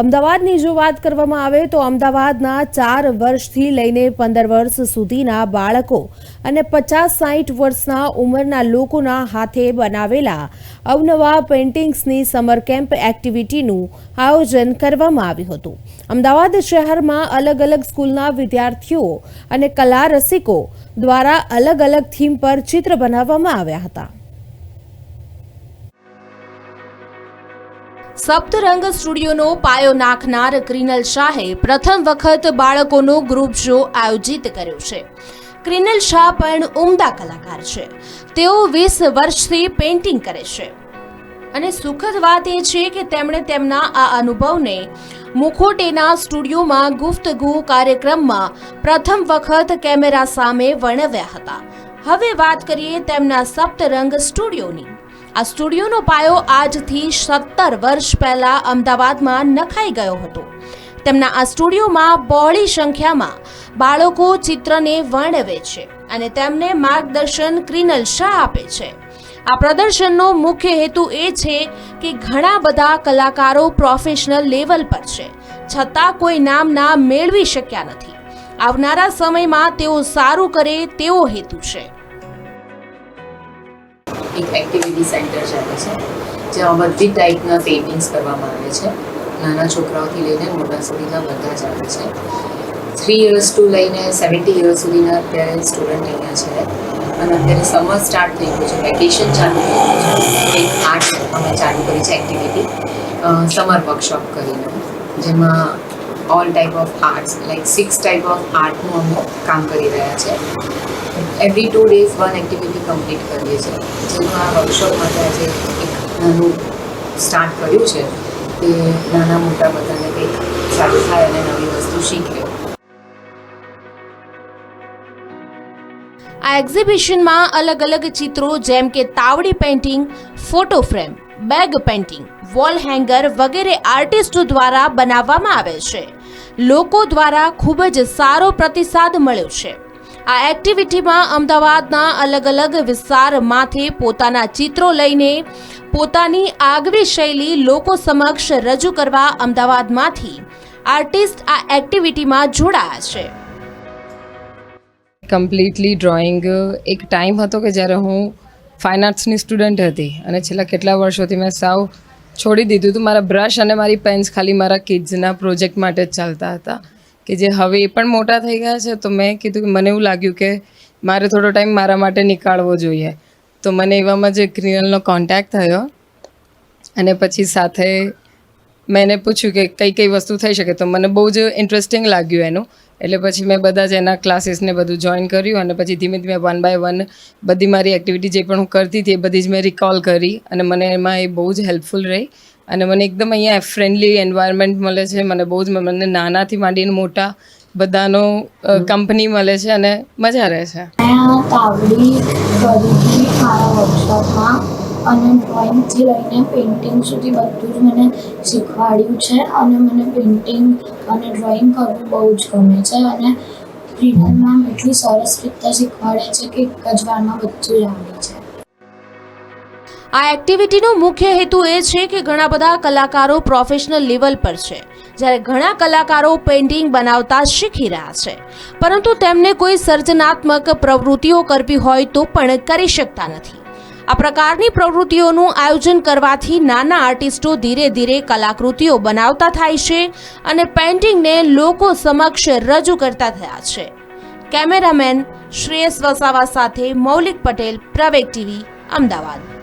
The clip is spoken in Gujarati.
અમદાવાદની જો વાત કરવામાં આવે તો અમદાવાદના ચાર વર્ષથી લઈને પંદર વર્ષ સુધીના બાળકો અને પચાસ સાઠ વર્ષના ઉંમરના લોકોના હાથે બનાવેલા અવનવા પેઇન્ટિંગ્સની સમર કેમ્પ એક્ટિવિટીનું આયોજન કરવામાં આવ્યું હતું. અમદાવાદ શહેરમાં અલગ અલગ સ્કૂલના વિદ્યાર્થીઓ અને કલા રસિકો દ્વારા અલગ અલગ થીમ પર ચિત્ર બનાવવામાં આવ્યા હતા. સપ્તરંગ સ્ટુડિયોનો પાયો નાખનાર ક્રિનલ શાહે પ્રથમ વખત બાળકોનો ગ્રુપ શો આયોજિત કર્યો છે. ક્રિનલ શાહ પણ ઉમદા કલાકાર છે. તેઓ વીસ વર્ષથી પેઇન્ટિંગ કરે છે. અને સુખદ વાત એ છે કે તેમણે તેમના આ અનુભવને મુખોટેના સ્ટુડિયોમાં ગુફ્તગુ કાર્યક્રમમાં પ્રથમ વખત કેમેરા સામે વર્ણવ્યા હતા. હવે વાત કરીએ તેમના સપ્તરંગ સ્ટુડિયોની. આ સ્ટુડિયોનો પાયો આજથી સત્તર વર્ષ પહેલા અમદાવાદમાં નખાઈ ગયો હતો. તેમના આ સ્ટુડિયોમાં બહોળી સંખ્યામાં બાળકો ચિત્રને વર્ણવે છે અને તેમને માર્ગદર્શન ક્રિનલ શાહ આપે છે. આ પ્રદર્શનનો મુખ્ય હેતુ એ છે કે ઘણા બધા કલાકારો પ્રોફેશનલ લેવલ પર છે, છતાં કોઈ નામના મેળવી શક્યા નથી. આવનારા સમયમાં તેઓ સારું કરે તેવો હેતુ છે. એક એક્ટિવિટી સેન્ટર ચાલે છે જેમાં બધી ટાઈપના પેઇન્ટિંગ્સ કરવામાં આવે છે. નાના છોકરાઓથી લઈને મોટા સુધીના બધા જ આવે છે. થ્રી ઇયર્સ ટુ લઈને સેવન્ટી ઇયર્સ સુધીના અત્યારે સ્ટુડન્ટ અહીંયા છે. અને અત્યારે સમર સ્ટાર્ટ થઈ ગયું છે વેકેશન ચાલુ થઈ ગયું છે. એક આર્ટ અમે ચાલુ કરી છે એક્ટિવિટી સમર વર્કશોપ કરીને. જેમાં all type of arts like six type of આર્ટનું અમે કામ કરી રહ્યા છે. Every two days one activity complete કરીએ છીએ. જેનું આ વર્કશોપ માટે આજે એક નાનું સ્ટાર્ટ કર્યું છે, તે નાના મોટા બધાને કંઈક સારું થાય અને નવી વસ્તુ શીખે. આ એક્ઝિબિશનમાં અલગ અલગ ચિત્રો જેમ કે તાવડી painting photo frame bag painting wall hanger વગેરે આર્ટિસ્ટો દ્વારા બનાવવામાં આવે છે. લોકો દ્વારા ખૂબ જ સારો પ્રતિસાદ મળ્યો છે. આ એક્ટિવિટીમાં અમદાવાદના અલગ અલગ વિસ્તારમાંથી પોતાના ચિત્રો લઈને પોતાની આગવી શૈલી લોકો સમક્ષ રજૂ કરવા અમદાવાદમાંથી આર્ટિસ્ટ આ એક્ટિવિટીમાં જોડાયા છે. કમ્પ્લીટલી ડ્રોઈંગ એક ટાઈમ હતો કે જ્યારે હું ફાઇન આર્ટ્સની સ્ટુડન્ટ હતી અને છેલ્લા કેટલા વર્ષોથી મેં સાવ છોડી દીધું હતું. મારા બ્રશ અને મારી પેન્સ ખાલી મારા કિડ્સના પ્રોજેક્ટ માટે જ ચાલતા હતા. કે જે હવે એ પણ મોટા થઈ ગયા છે, તો મેં કીધું કે મને એવું લાગ્યું કે મારે થોડો ટાઈમ મારા માટે નીકાળવો જોઈએ. તો મને એવામાં જે ક્રિનલનો કોન્ટેક્ટ થયો અને પછી સાથે મેં એને પૂછ્યું કે કઈ કઈ વસ્તુ થઈ શકે. તો મને બહુ જ ઇન્ટરેસ્ટિંગ લાગ્યું એનું. એટલે પછી મેં બધા જ એના ક્લાસીસને બધું જોઈન કર્યું અને પછી ધીમે ધીમે વન બાય વન બધી મારી એક્ટિવિટી જે પણ હું કરતી હતી એ બધી જ મેં રિકોલ કરી અને મને એમાં એ બહુ જ હેલ્પફુલ રહી. અને મને એકદમ અહીંયા ફ્રેન્ડલી એન્વાયરમેન્ટ મળે છે મને બહુ જ મને નાનાથી માંડીને મોટા બધાનો કંપની મળે છે અને મજા રહે છે. મેં તાવડી કરી હતી મારા વર્કશોપમાં અને ડ્રોઈંગથી લઈને પેઇન્ટિંગ સુધી બધું જ મને શીખવાડ્યું છે અને મને પેઇન્ટિંગ અને ડ્રોઈંગ કરવું બહુ જ ગમે છે અને પ્રિનલ એટલી સરસ રીતે શીખવાડે છે કે એક જ વારમાં બધું જ આવડે છે. આ એક્ટિવિટીનો મુખ્ય હેતુ એ છે કે ઘણા બધા કલાકારો પ્રોફેશનલ લેવલ પર છે. જ્યારે ઘણા કલાકારો પેઇન્ટિંગ બનાવતા શીખી રહ્યા છે. પરંતુ તેમને કોઈ સર્જનાત્મક પ્રવૃત્તિઓ કરવી હોય તો પણ કરી શકતા નથી. આ પ્રકારની પ્રવૃત્તિઓનું આયોજન કરવાથી નાના આર્ટિસ્ટો ધીરે ધીરે કલાકૃતિઓ બનાવતા થાય છે અને પેઇન્ટિંગને લોકો સમક્ષ રજૂ કરતા થયા છે. કેમેરામેન શ્રેયસ વસાવા સાથે મૌલિક પટેલ, પ્રવેગ ટીવી, અમદાવાદ.